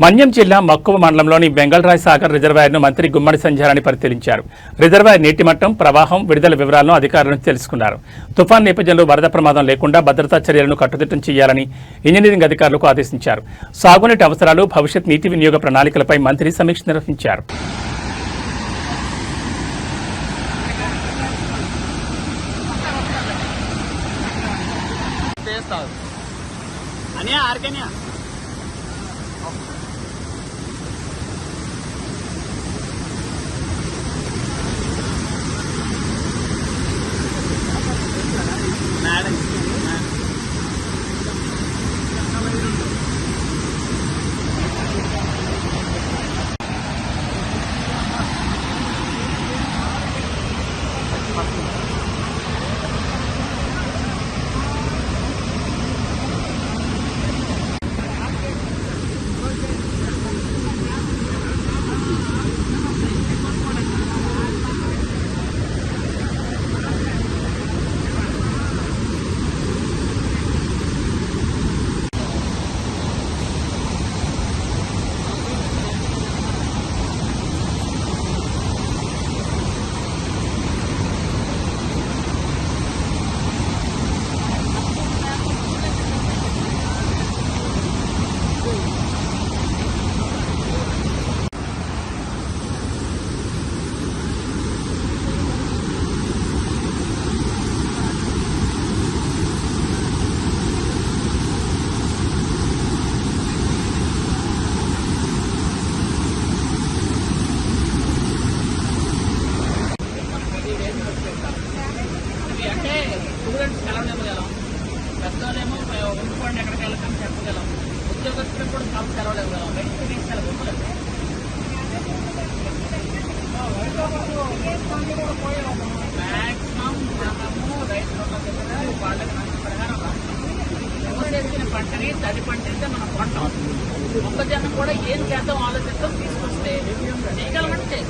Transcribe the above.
మన్యం జిల్లా మక్కువ మండలంలోని బెంగళరాయ్ సాగర్ రిజర్వాయర్ను మంత్రి గుమ్మడి సంధ్యారాణి పరిశీలించారు. రిజర్వాయర్ నీటి మట్టం ప్రవాహం విడుదల వివరాలను అధికారులను తెలుసుకున్నారు. తుఫాన్ నేపథ్యంలో వరద ప్రమాదం లేకుండా భద్రతా చర్యలను కట్టుదిట్టం చేయాలని ఇంజనీరింగ్ అధికారులకు ఆదేశించారు. సాగునీటి అవసరాలు భవిష్యత్ నీటి వినియోగ ప్రణాళికలపై మంత్రి సమీక్ష నిర్వహించారు. చేస్తావు. ఇవి అంటే స్టూడెంట్స్ కలవలేము ఇవ్వగలం పెద్దవాళ్ళేమో ఉండిపోండి ఎక్కడికి వెళ్ళకని చెప్పగలం. ఉద్యోగస్తులకు కూడా కాపు సెలవులు కదా. బయటకు తీసుకెళ్ళగలం మ్యాక్సిమం మనము రైతులు ఉన్న దగ్గర వాళ్ళకి నష్టపరిహారం వేసిన పంటని తడి పంటిస్తే మనం కొంటాం. మొక్కజొన్న కూడా ఏం చేద్దాం ఆలోచిస్తాం తీసుకొస్తే. చేయగలమంటే